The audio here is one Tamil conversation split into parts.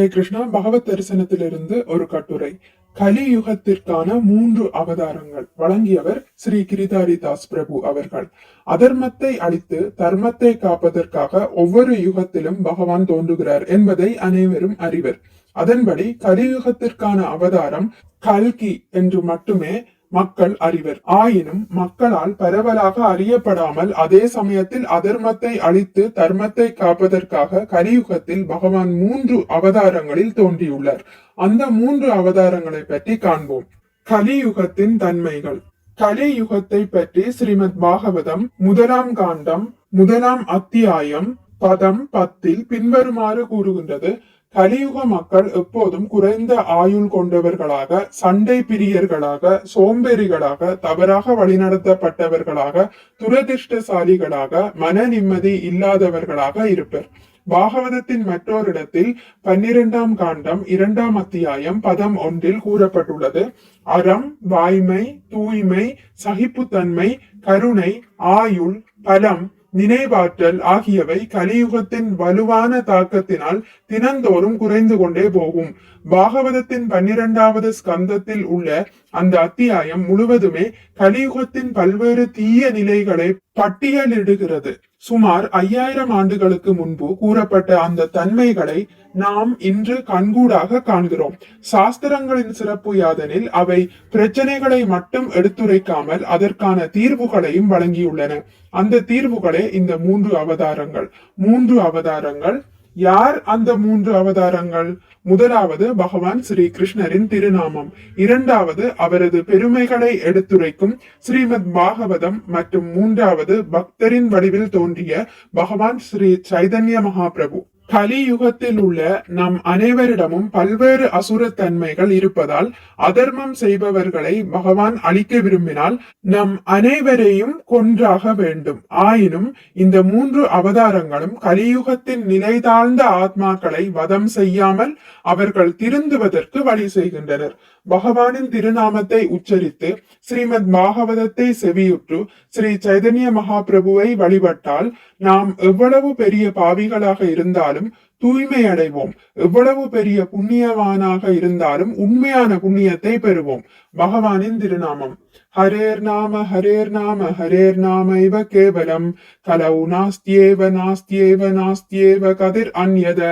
ஹரே கிருஷ்ணா பகவத் தரிசனத்திலிருந்து ஒரு கட்டுரை. கலியுகத்திற்கான மூன்று அவதாரங்கள் வழங்கியவர் ஸ்ரீ கிரிதாரி தாஸ் பிரபு அவர்கள். அதர்மத்தை அழித்து தர்மத்தை காப்பதற்காக ஒவ்வொரு யுகத்திலும் பகவான் தோன்றுகிறார் என்பதை அனைவரும் அறிவர். அதன்படி கலியுகத்திற்கான அவதாரம் கல்கி என்று மட்டுமே மக்கள் அறிவர். ஆயினும் மக்களால் பரவலாக அறியப்படாமல் அதே சமயத்தில் அதர்மத்தை அழித்து தர்மத்தை காப்பதற்காக கலியுகத்தில் பகவான் மூன்று அவதாரங்களில் தோன்றியுள்ளார். அந்த மூன்று அவதாரங்களை பற்றி காண்போம். கலியுகத்தின் தன்மைகள். கலியுகத்தை பற்றி ஸ்ரீமத் பாகவதம் முதலாம் காண்டம் முதலாம் அத்தியாயம் பதம் பத்தில் பின்வருமாறு கூறுகின்றது. கலியுக மக்கள் எப்போதும் குறைந்த ஆயுள் கொண்டவர்களாக சண்டை பிரியர்களாக சோம்பேறிகளாக தவறாக வழிநடத்தப்பட்டவர்களாக துரதிர்ஷ்டசாலிகளாக மன நிம்மதி இல்லாதவர்களாக இருப்பர். பாகவதத்தின் மற்றோரிடத்தில் பன்னிரெண்டாம் காண்டம் இரண்டாம் அத்தியாயம் பதம் ஒன்றில் கூறப்பட்டுள்ளது. அறம் வாய்மை தூய்மை சகிப்புத்தன்மை கருணை ஆயுள் பலம் நினைவாற்றல் ஆகியவை கலியுகத்தின் வலுவான தாக்கத்தினால் தினந்தோறும் குறைந்து கொண்டே போகும். பாகவதத்தின் பன்னிரண்டாவது ஸ்கந்தத்தில் உள்ள அந்த அத்தியாயம் முழுவதுமே கலியுகத்தின் பல்வேறு தீய நிலைகளை பட்டியலிடுகிறது. சுமார் ஐயாயிரம் ஆண்டுகளுக்கு முன்பு கூறப்பட்ட அந்த தன்மைகளை நாம் இன்று கண்கூடாக காண்கிறோம். சாஸ்திரங்களின் சிறப்பு யாதெனில் அவை பிரச்சனைகளை மட்டும் எடுத்துரைக்காமல் அதற்கான தீர்வுகளையும் வழங்கியுள்ளன. அந்த தீர்வுகளே இந்த மூன்று அவதாரங்கள். மூன்று அவதாரங்கள் யார் அந்த மூன்று அவதாரங்கள்? முதலாவது பகவான் ஸ்ரீ கிருஷ்ணரின் திருநாமம். இரண்டாவது அவரது பெருமைகளை எடுத்துரைக்கும் ஸ்ரீமத் பாகவதம் மற்றும் மூன்றாவது பக்தரின் வடிவில் தோன்றிய பகவான் ஸ்ரீ சைதன்ய மகாபிரபு. கலியுகத்தில் உள்ள நம் அனைவரிடமும் பல்வேறு அசுரத்தன்மைகள் இருப்பதால் அதர்மம் செய்பவர்களை பகவான் அழிக்க விரும்பினால் நம் அனைவரையும் கொன்றாக வேண்டும். ஆயினும் இந்த மூன்று அவதாரங்களும் கலியுகத்தின் நிலைதாழ்ந்த ஆத்மாக்களை வதம் செய்யாமல் அவர்கள் திருந்துவதற்கு வழி செய்கின்றனர். பகவானின் திருநாமத்தை உச்சரித்து ஸ்ரீமத் பாகவதத்தை செவியுற்று ஸ்ரீ சைதன்ய மகாபிரபுவை வழிபட்டால் நாம் எவ்வளவு பெரிய பாவிகளாக இருந்தாலும் இருந்தாலும் தூய்மை அடைவோம் எவ்வளவு பெரிய புண்ணியவானாக இருந்தாலும் உண்மையான புண்ணியத்தை பெறுவோம். பகவானின் திருநாமம். ஹரேர் நாம ஹரேர் நாம ஹரேர் நாம இவ கேவலம். கலவு நாஸ்தியேவ நாஸ்தியேவ நாஸ்தியேவ கதிர் அந்யத.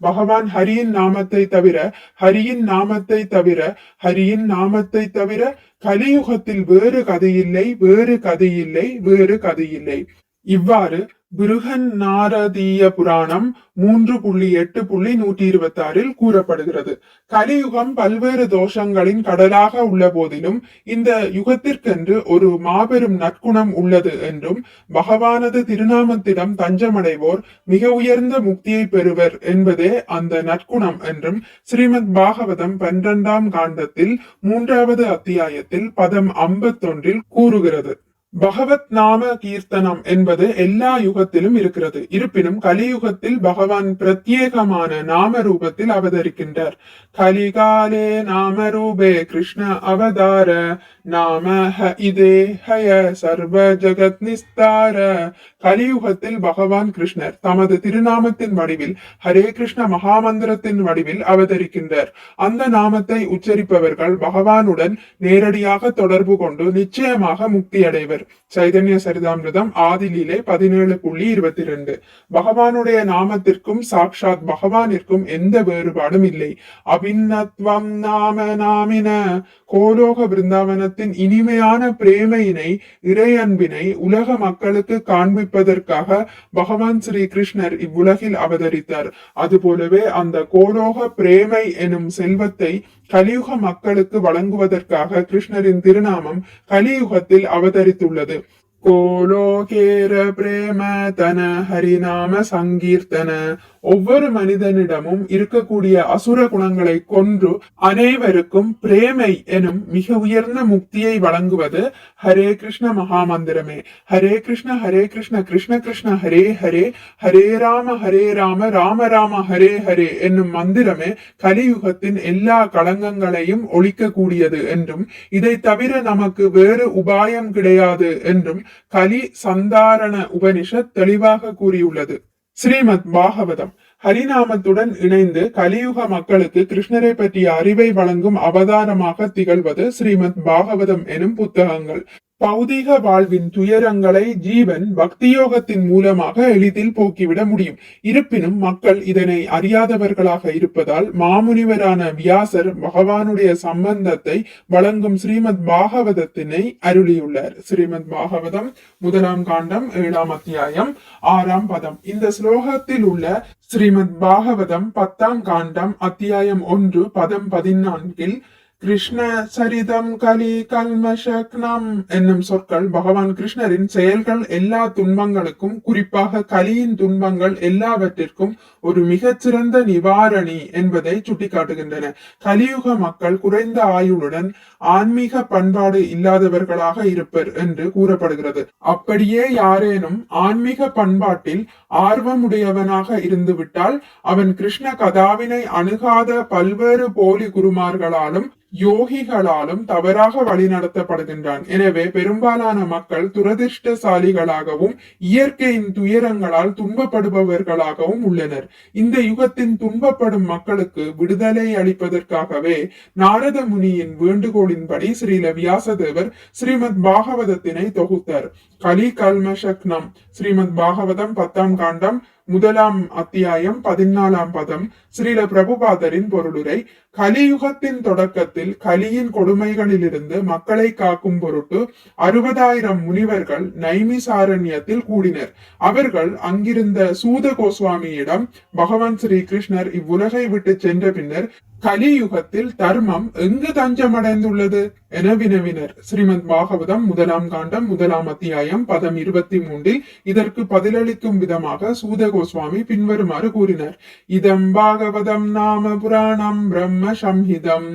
பகவான் ஹரியின் நாமத்தை தவிர ஹரியின் நாமத்தை தவிர ஹரியின் நாமத்தை தவிர கலியுகத்தில் வேறு கதையில்லை வேறு கதையில்லை வேறு கதையில்லை இவ்வாறு பிருகன் நாரதீய புராணம் மூன்று புள்ளி எட்டு புள்ளி நூற்றி இருபத்தி ஆறில் கூறப்படுகிறது. கலியுகம் பல்வேறு தோஷங்களின் கடலாக உள்ள போதிலும் இந்த யுகத்திற்கென்று ஒரு மாபெரும் நற்குணம் உள்ளது என்றும் பகவானது திருநாமத்திடம் தஞ்சமடைவோர் மிக உயர்ந்த முக்தியை பெறுவர் என்பதே அந்த நற்குணம் என்றும் ஸ்ரீமத் பாகவதம் பன்னிரண்டாம் காண்டத்தில் மூன்றாவது அத்தியாயத்தில் பதம் ஐம்பத்தொன்றில் கூறுகிறது. பகவத் நாம கீர்த்தனம் என்பது எல்லா யுகத்திலும் இருக்கிறது. இருப்பினும் கலியுகத்தில் பகவான் பிரத்யேகமான நாம ரூபத்தில் அவதரிக்கின்றார். கலிகாலே நாம ரூபே கிருஷ்ண அவதார நாம இதே ஹய சர்வ ஜகத் நிஸ்தார. கலியுகத்தில் பகவான் கிருஷ்ணர் தமது திருநாமத்தின் வடிவில் ஹரே கிருஷ்ண மகாமந்திரத்தின் வடிவில் அவதரிக்கின்றார். அந்த நாமத்தை உச்சரிப்பவர்கள் பகவானுடன் நேரடியாக தொடர்பு கொண்டு நிச்சயமாக முக்தி அடைவர் சைதன்ய சரிதாமிரதம் ஆதிலீலை பதினேழு புள்ளி இருபத்தி ரெண்டு பகவானுடைய நாமத்திற்கும் சாக்ஷாத் பகவானிற்கும் எந்த வேறுபாடும் இல்லை. அபிநத்வம் நாம நாமின கோலோக பிருந்தாவனத்தின் இனிமையான பிரேமையினை இறையன்பினை உலக மக்களுக்கு காண்பிப்பதற்காக பகவான் ஸ்ரீ கிருஷ்ணர் இவ்வுலகில் அவதரித்தார். அதுபோலவே அந்த கோலோக பிரேமை எனும் செல்வத்தை கலியுக மக்களுக்கு வழங்குவதற்காக கிருஷ்ணரின் திருநாமம் கலியுகத்தில் அவதரித்துள்ளது. கோலோகேர பிரேம தன ஹரிநாம சங்கீர்த்தன. ஒவ்வொரு மனிதனிடமும் இருக்கக்கூடிய அசுர குணங்களை கொன்று அனைவருக்கும் பிரேமை எனும் மிக உயர்ந்த முக்தியை வழங்குவது ஹரே கிருஷ்ண மகாமந்திரமே. ஹரே கிருஷ்ண ஹரே கிருஷ்ண கிருஷ்ண கிருஷ்ண ஹரே ஹரே. ஹரே ராம ஹரே ராம ராம ராம ஹரே ஹரே என்னும் மந்திரமே கலியுகத்தின் எல்லா களங்கங்களையும் ஒழிக்கக்கூடியது என்றும் இதை தவிர நமக்கு வேறு உபாயம் கிடையாது என்றும் கலி சந்தாரண உபனிஷத் தெளிவாக கூறியுள்ளது. ஸ்ரீமத் பாகவதம் ஹரிநாமத்துடன் இணைந்து கலியுக மக்களுக்கு கிருஷ்ணரை பற்றிய அறிவை வழங்கும் அவதாரமாக திகழ்வது ஸ்ரீமத் பாகவதம் எனும் புத்தகங்கள். பௌதீக வாழ்வின் துயரங்களை ஜீவன் பக்தியோகத்தின் மூலமாக எளிதில் போக்கிவிட முடியும். இருப்பினும் மக்கள் இதனை அறியாதவர்களாக இருப்பதால் மாமுனிவரான வியாசர் பகவானுடைய சம்பந்தத்தை வழங்கும் ஸ்ரீமத் பாகவதத்தினை அருளியுள்ளார். ஸ்ரீமத் பாகவதம் முதலாம் காண்டம் ஏழாம் அத்தியாயம் ஆறாம் பதம். இந்த ஸ்லோகத்தில் உள்ள ஸ்ரீமத் பாகவதம் பத்தாம் காண்டம் அத்தியாயம் ஒன்று பதம் பதினான்கில் கிருஷ்ண சரிதம் கலி கல்மஷக்னம் என்னும் சொற்கள் பகவான் கிருஷ்ணரின் செயல்கள் எல்லா துன்பங்களுக்கும் குறிப்பாக கலியின் துன்பங்கள் எல்லாவற்றிற்கும் ஒரு மிகச்சிறந்த நிவாரணி என்பதை சுட்டிக்காட்டுகின்றன. கலியுக மக்கள் குறைந்த ஆயுளுடன் ஆன்மீக பண்பாடு இல்லாதவர்களாக இருப்பர் என்று கூறப்படுகிறது. அப்படியே யாரேனும் ஆன்மீக பண்பாட்டில் ஆர்வமுடையவனாக இருந்துவிட்டால் அவன் கிருஷ்ண கதாவினை அணுகாத பல்வேறு போலி குருமார்களாலும் யோகிகளாலும் தவறாக வழிநடத்தப்படுகின்றான். எனவே பெரும்பாலான மக்கள் துரதிருஷ்டசாலிகளாகவும் இயற்கையின் துயரங்களால் துன்பப்படுபவர்களாகவும் உள்ளனர். இந்த யுகத்தின் துன்பப்படும் மக்களுக்கு விடுதலை அளிப்பதற்காகவே நாரத முனியின் வேண்டுகோளின்படி ஸ்ரீல வியாசதேவர் ஸ்ரீமத் பாகவதத்தினை தொகுத்தார். கலி கல்மஷக்னம் ஸ்ரீமத் பாகவதம் பத்தாம் காண்டம் முதலாம் அத்தியாயம் பதினாலாம் பதம் ஸ்ரீல பிரபுபாதரின் பொருளுரை கலியுகத்தின் தொடக்கத்தில் கலியின் கொடுமைகளிலிருந்து மக்களை காக்கும் பொருட்டு அறுபதாயிரம் முனிவர்கள் நைமிசாரண்யத்தில் கூடினர். அவர்கள் அங்கிருந்த சூத கோஸ்வாமியிடம் பகவான் ஸ்ரீ கிருஷ்ணர் இவ்வுலகை விட்டு சென்ற பின்னர் கலியுகத்தில் தர்மம் எங்கு தஞ்சமடைந்துள்ளது என வினவினர். ஸ்ரீமத் பாகவதம் முதலாம் காண்டம் முதலாம் அத்தியாயம் பதம் இருபத்தி மூன்றில் இதற்கு பதிலளிக்கும் விதமாக சூத கோஸ்வாமி பின்வருமாறு கூறினர். இதம் பாகவதம் நாம புராணம் பிரம்ம संहितम्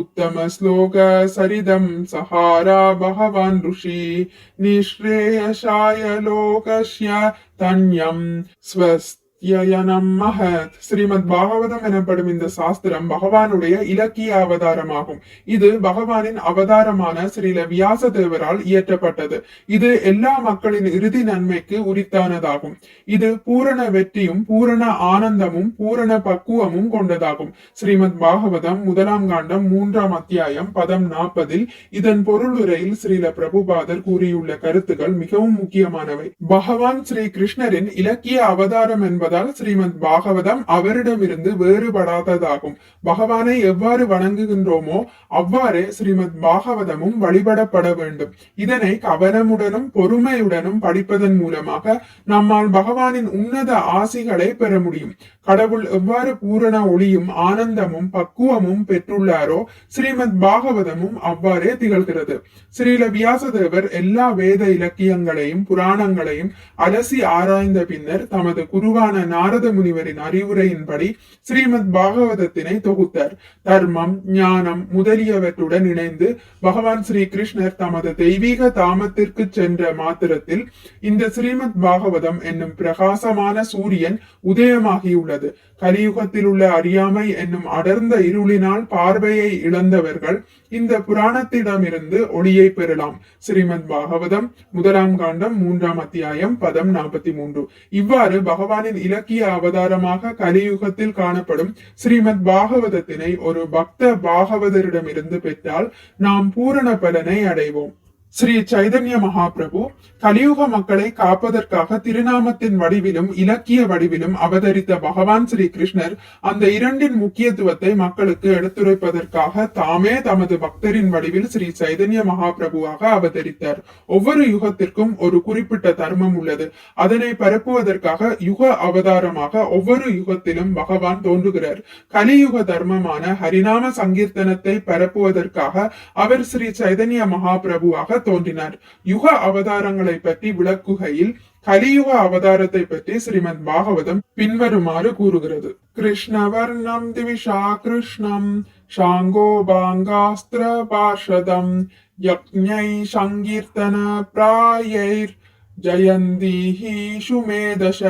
उत्तमश्लोकसरिदम् सहारा भगवान् ऋषि निःश्रेयसाय लोकस्य तन्यम् स्वस् தன்யம் ஸ்வஸ்த் ஸ்ரீமத் பாகவதம் எனப்படும் இந்த சாஸ்திரம் பகவானுடைய இலக்கிய அவதாரமாகும். இது பகவானின் அவதாரமான ஸ்ரீல வியாச தேவரால் இயற்றப்பட்டது. இது எல்லா மக்களின் இறுதி நன்மைக்கு உரித்தானதாகும். இது பூரண வெற்றியும் பூரண ஆனந்தமும் பூரண பக்குவமும் கொண்டதாகும். ஸ்ரீமத் பாகவதம் முதலாம் காண்டம் மூன்றாம் அத்தியாயம் பதம் நாற்பதில் இதன் பொருளுரையில் ஸ்ரீல பிரபுபாதர் கூறியுள்ள கருத்துக்கள் மிகவும் முக்கியமானவை. பகவான் ஸ்ரீ கிருஷ்ணரின் இலக்கிய அவதாரம் என்பது என்பதால் ஸ்ரீமத் பாகவதம் அவரிடமிருந்து வேறுபடாததாகும். பகவானை எவ்வாறு வணங்குகின்றோமோ அவ்வாறே ஸ்ரீமத் பாகவதமும் வழிபடப்பட வேண்டும். இதனை கவனமுடனும் பொறுமையுடனும் படிப்பதன் மூலமாக நம்மால் பகவானின் உன்னத ஆசிகளை பெற முடியும். கடவுள் எவ்வாறு பூரண ஒளியும் ஆனந்தமும் பக்குவமும் பெற்றுள்ளாரோ ஸ்ரீமத் பாகவதமும் அவ்வாறே திகழ்கிறது. ஸ்ரீல வியாசதேவர் எல்லா வேத இலக்கியங்களையும் புராணங்களையும் அலசி ஆராய்ந்த பின்னர் தமது குருவான நாரத முனிவரின் அறிவுரையின்படி ஸ்ரீமத் பாகவதத்தினை தொகுத்தார். தர்மம் ஞானம் முதலியவற்றுடன் இணைந்து பகவான் ஸ்ரீ கிருஷ்ணர் தமது தெய்வீக தாமத்திற்கு சென்ற மாத்திரத்தில் இந்த ஸ்ரீமத் பாகவதம் என்னும் பிரகாசமான சூரியன் உதயமாகியுள்ளது. கலியுகத்தில் உள்ள அறியாமை என்னும் அடர்ந்த இருளினால் பார்வையை இழந்தவர்கள் இந்த புராணத்திடமிருந்து ஒளியை பெறலாம். ஸ்ரீமத் பாகவதம் முதலாம் காண்டம் மூன்றாம் அத்தியாயம் பதம் நாற்பத்தி மூன்று. இவ்வாறு பகவானின் இலக்கிய அவதாரமாக கலியுகத்தில் காணப்படும் ஸ்ரீமத் பாகவதத்தினை ஒரு பக்த பாகவதரிடமிருந்து பெற்றால் நாம் பூரண பலனை அடைவோம். ஸ்ரீ சைதன்ய மகாபிரபு கலியுக மக்களை காப்பதற்காக திருநாமத்தின் வடிவிலும் இலக்கிய வடிவிலும் அவதரித்த பகவான் ஸ்ரீ கிருஷ்ணர் அந்த இரண்டின் முக்கியத்துவத்தை மக்களுக்கு எடுத்துரைப்பதற்காக தாமே தமது பக்தரின் வடிவில் ஸ்ரீ சைதன்ய மகாபிரபுவாக அவதரித்தார். ஒவ்வொரு யுகத்திற்கும் ஒரு குறிப்பிட்ட தர்மம் உள்ளது. அதனை பரப்புவதற்காக யுக அவதாரமாக ஒவ்வொரு யுகத்திலும் பகவான் தோன்றுகிறார். கலியுக தர்மமான ஹரிநாம சங்கீர்த்தனத்தை பரப்புவதற்காக அவர் ஸ்ரீ சைதன்ய மகாபிரபுவாக தோன்றினார். யுக அவதாரங்களை பற்றி விளக்குகையில் கலியுக அவதாரத்தை பற்றி ஸ்ரீமத் பாகவதம் பின்வருமாறு கூறுகிறது. கிருஷ்ணவர்ணம் திவிஷா கிருஷ்ணம் ஷாங்கோ பாங்காஸ்திர பாஷதம் யக்ஞை சங்கீர்த்தன பிராயைர் ஜயந்தீஹி சுமேதச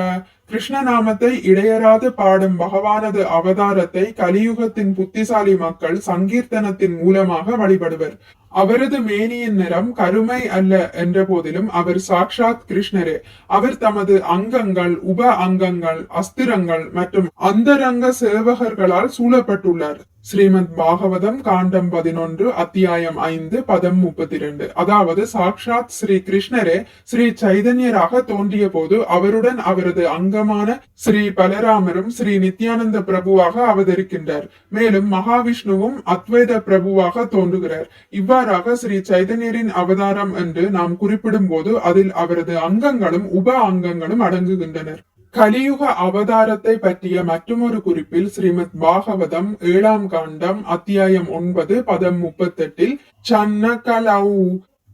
கிருஷ்ண நாமத்தை இடையராது பாடும் பகவானது அவதாரத்தை கலியுகத்தின் புத்திசாலி மக்கள் சங்கீர்த்தனத்தின் மூலமாக வழிபடுவர். அவரது மேனியின் நிறம் கருமை அல்ல என்ற போதிலும் அவர் சாக்ஷாத் கிருஷ்ணரே. அவர் தமது அங்கங்கள் உப அங்கங்கள் அஸ்திரங்கள் மற்றும் அந்தரங்க சேவகர்களால் சூழப்பட்டுள்ளார். ஸ்ரீமத் பாகவதம் காண்டம் பதினொன்று அத்தியாயம் ஐந்து பதம் முப்பத்தி இரண்டு அதாவது சாக்ஷாத் ஸ்ரீ கிருஷ்ணரே ஸ்ரீ சைதன்யராக தோன்றிய போது அவருடன் அவரது அங்கமான ஸ்ரீ பலராமரும் ஸ்ரீ நித்யானந்த பிரபுவாக அவதரிக்கின்றார். மேலும் மகாவிஷ்ணுவும் அத்வைத பிரபுவாக தோன்றுகிறார். இவ்வாறாக ஸ்ரீ சைதன்யரின் அவதாரம் என்று நாம் குறிப்பிடும் போது அதில் அவரது அங்கங்களும் உப அங்கங்களும் அடங்குகின்றனர். கலியுக அவதாரத்தை பற்றிய மற்றொரு குறிப்பில் ஸ்ரீமத் பாகவதம் ஏழாம் காண்டம் அத்தியாயம் ஒன்பது பதம் முப்பத்தெட்டில் சன்னகலவு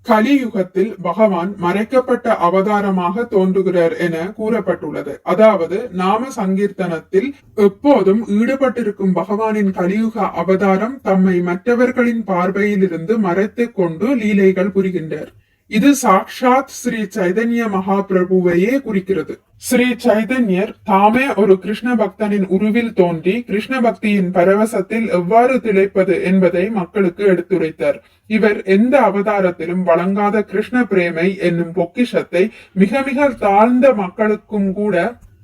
கலியுகத்தில் பகவான் மறைக்கப்பட்ட அவதாரமாக தோன்றுகிறார் என கூறப்பட்டுள்ளது. அதாவது நாம சங்கீர்த்தனத்தில் எப்போதும் ஈடுபட்டிருக்கும் பகவானின் கலியுக அவதாரம் தம்மை மற்றவர்களின் பார்வையிலிருந்து மறைத்து கொண்டு லீலைகள் புரிகின்றார் இது சாக்ஷாத் ஸ்ரீ சைதன்ய மகாபிரபுவையே குறிக்கிறது. ஸ்ரீ சைதன்யர் தாமே ஒரு கிருஷ்ண பக்தனின் உருவில் தோன்றி கிருஷ்ண பக்தியின் பரவசத்தில் எவ்வாறு திளைப்பது என்பதை மக்களுக்கு எடுத்துரைத்தார். இவர் எந்த அவதாரத்திலும் வழங்காத கிருஷ்ண பிரேமை என்னும் பொக்கிஷத்தை மிக மிக தாழ்ந்த மக்களுக்கும் கூட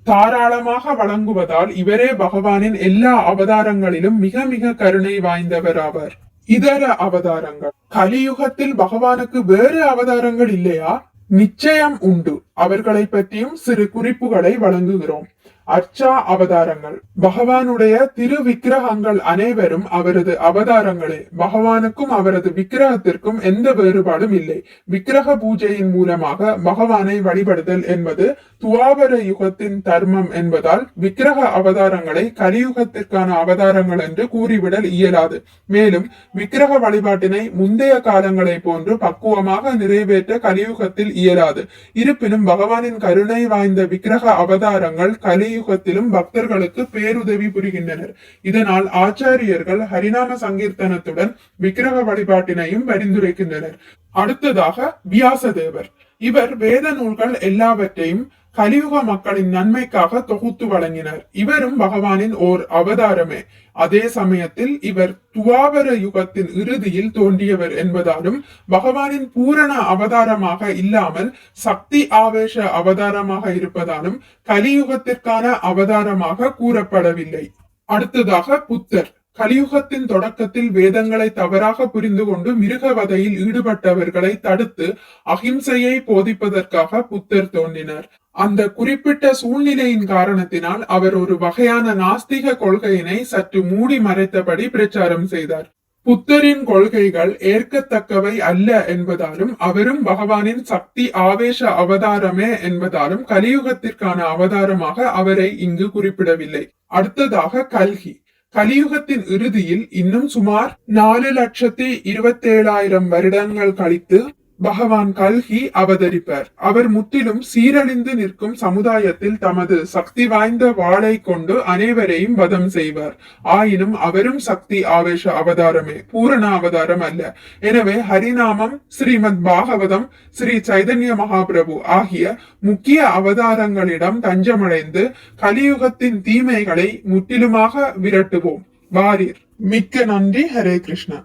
தாராளமாக வழங்குவதால் இவரே பகவானின் எல்லா அவதாரங்களிலும் மிக மிக கருணை வாய்ந்தவர் ஆவார் இதர அவதாரங்கள். கலியுகத்தில் பகவானுக்கு வேறு அவதாரங்கள் இல்லையா? நிச்சயம் உண்டு. அவர்களை பற்றியும் சிறு குறிப்புகளை வழங்குகிறோம். அர்ச்சா அவதாரங்கள். பகவானுடைய திரு விக்கிரகங்கள் அனைவரும் அவரது அவதாரங்களே பகவானுக்கும் அவரது விக்கிரகத்திற்கும் எந்த வேறுபாடும் இல்லை. விக்கிரக பூஜையின் மூலமாக பகவானை வழிபடுதல் என்பது துவாபர யுகத்தின் தர்மம் என்பதால் விக்கிரக அவதாரங்களை கலியுகத்திற்கான அவதாரங்கள் என்று கூறிவிடல் இயலாது. மேலும் விக்கிரக வழிபாட்டினை முந்தைய காலங்களை போன்று பக்குவமாக நிறைவேற்ற கலியுகத்தில் இயலாது. இருப்பினும் பகவானின் கருணை வாய்ந்த விக்கிரக அவதாரங்கள் கலி கலியுகத்திலும் பக்தர்களுக்கு பேருதவி புரிகின்றனர். இதனால் ஆச்சாரியர்கள் ஹரிநாம சங்கீர்த்தனத்துடன் விக்கிரக வழிபாட்டினையும் பரிந்துரைக்கின்றனர். அடுத்ததாக வியாசதேவர். இவர் வேத நூல்கள் எல்லாவற்றையும் கலியுக மக்களின் நன்மைக்காக தொகுத்து வழங்கினர் இவரும் பகவானின் ஓர் அவதாரமே அதே சமயத்தில் இவர் துவாபர யுகத்தின் இறுதியில் தோன்றியவர் என்பதாலும் பகவானின் பூரண அவதாரமாக இல்லாமல் சக்தி ஆவேச அவதாரமாக இருப்பதாலும் கலியுகத்திற்கான அவதாரமாக கூறப்படவில்லை அடுத்ததாக புத்தர் கலியுகத்தின் தொடக்கத்தில் வேதங்களை தவறாக புரிந்து கொண்டு மிருகவதையில் ஈடுபட்டவர்களை தடுத்து அகிம்சையை போதிப்பதற்காக புத்தர் தோன்றினார். அந்த குறிப்பிட்ட சூழ்நிலையின் காரணத்தினால் அவர் ஒரு வகையான நாஸ்திக கொள்கையினை சற்று மூடி மறைத்தபடி பிரச்சாரம் செய்தார். புத்தரின் கொள்கைகள் ஏற்கத்தக்கவை அல்ல என்பதாலும் அவரும் பகவானின் சக்தி ஆவேச அவதாரமே என்பதாலும் கலியுகத்திற்கான அவதாரமாக அவரை இங்கு குறிப்பிடவில்லை. அடுத்ததாக கல்கி. கலியுகத்தின் இறுதியில் இன்னும் சுமார் நாலு லட்சத்தி இருபத்தேழாயிரம் வருடங்கள் கழித்து பகவான் கல்கி அவதரிப்பார். அவர் முற்றிலும் சீரழிந்து நிற்கும் சமுதாயத்தில் தமது சக்தி வாய்ந்த வாளை கொண்டு அனைவரையும் வதம் செய்வார். ஆயினும் அவரும் சக்தி ஆவேச அவதாரமே பூரண அவதாரம் அல்ல. எனவே ஹரிநாமம் ஸ்ரீமத் பாகவதம் ஸ்ரீ சைதன்ய மகாபிரபு ஆகிய முக்கிய அவதாரங்களிடம் தஞ்சமடைந்து கலியுகத்தின் தீமைகளை முற்றிலுமாக விரட்டுவோம். வாரீர். மிக்க நன்றி. ஹரே கிருஷ்ணா.